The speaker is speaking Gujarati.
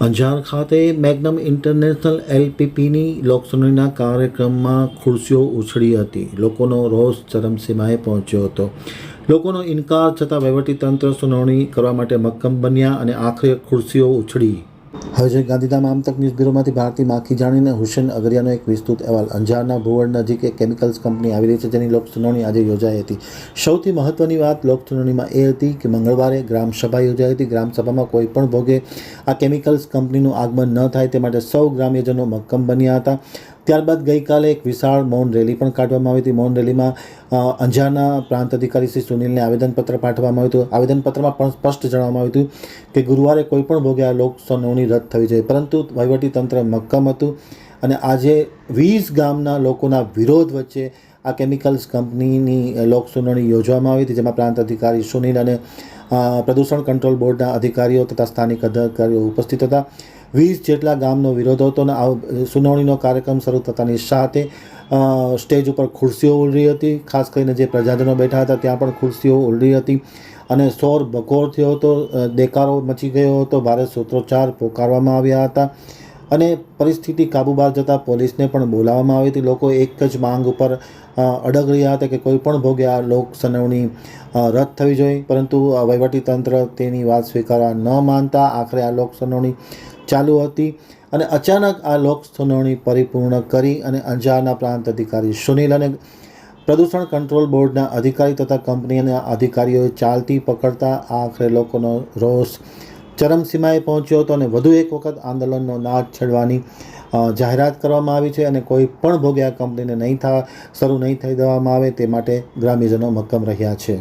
અંજાર ખાતે મેગ્નમ ઇન્ટરનેશનલ એલપીપીની લોકસુનાવણીના કાર્યક્રમમાં ખુરશીઓ ઉછળી હતી. લોકોનો રોષ ચરમસીમાએ પહોંચ્યો હતો. લોકોનો ઇનકાર છતાં વહીવટીતંત્ર સુનાવણી કરવા માટે મક્કમ બન્યા અને આખરે ખુરશીઓ ઉછળી. હવે જે ગાંધીધામ આમતક ન્યૂઝ બ્યુરોમાંથી ભારતી માખી જાણીને હુસેન અગરિયાનો એક વિસ્તૃત અહેવાલ. અંજારના ભુવડ નજીક એક કેમિકલ્સ કંપની આવી રહી છે જેની લોકસુનાવણી આજે યોજાઈ હતી. સૌથી મહત્વની વાત લોકસુનાવણીમાં એ હતી કે મંગળવારે ગ્રામસભા યોજાઈ હતી. ગ્રામસભામાં કોઈ પણ ભોગે આ કેમિકલ્સ કંપનીનું આગમન ન થાય તે માટે સૌ ગ્રામ્યજનો મક્કમ બન્યા હતા. ત્યારબાદ ગઈકાલે એક વિશાળ મૌન રેલી પણ કાઢવામાં આવી હતી. મૌન રેલીમાં અંજારના પ્રાંત અધિકારી શ્રી સુનિલને આવેદનપત્ર પાઠવવામાં આવ્યું હતું. આવેદનપત્રમાં પણ સ્પષ્ટ જણાવવામાં આવ્યું હતું કે ગુરુવારે કોઈ પણ ભોગે આ લોક રદ થવી જોઈએ. પરંતુ વહીવટીતંત્ર મક્કમ હતું અને આજે વીસ ગામના લોકોના વિરોધ વચ્ચે આ કેમિકલ્સ કંપનીની લોક યોજવામાં આવી હતી, જેમાં પ્રાંત અધિકારી સુનિલ અને પ્રદૂષણ કંટ્રોલ બોર્ડના અધિકારીઓ તથા સ્થાનિક અધિકારીઓ ઉપસ્થિત હતા. વીસ જેટલા ગામનો વિરોધ હતો અને સુનાવણીનો કાર્યક્રમ શરૂ થતાની સાથે સ્ટેજ ઉપર ખુરશીઓ ઉલરી હતી. ખાસ કરીને જે પ્રજાજનો બેઠા હતા, ત્યાં પણ ખુરશીઓ ઉલરી હતી અને શોર બકોર થયો હતો દેકારો મચી ગયો હતો, ભારે સૂત્રોચ્ચાર પોકારવામાં આવ્યા હતા અને પરિસ્થિતિ કાબુ બહાર જતાં પોલીસને પણ બોલાવવામાં આવી હતી. લોકો એક જ માંગ ઉપર અડગ રહ્યા હતા કે કોઈ પણ ભોગે આ લોક રદ થવી જોઈએ. પરંતુ વહીવટીતંત્ર તેની વાત સ્વીકારવા ન માનતા આખરે આ લોક ચાલુ હતી અને અચાનક આ લોક સુનાવણી પરિપૂર્ણ કરી અને અંજારના પ્રાંત અધિકારી સુનિલ અને પ્રદૂષણ કંટ્રોલ બોર્ડના અધિકારી તથા કંપનીના અધિકારીઓએ ચાલતી પકડતા આખરે લોકોનો રોષ ચરમસીમાએ પહોંચ્યો હતો અને વધુ એક વખત આંદોલનનો નાદ છેડવાની જાહેરાત કરવામાં આવી છે અને કોઈ પણ ભોગે આ કંપનીને નહીં થવા, શરૂ નહીં થઈ દેવામાં આવે તે માટે ગ્રામ્યજનો મક્કમ રહ્યા છે.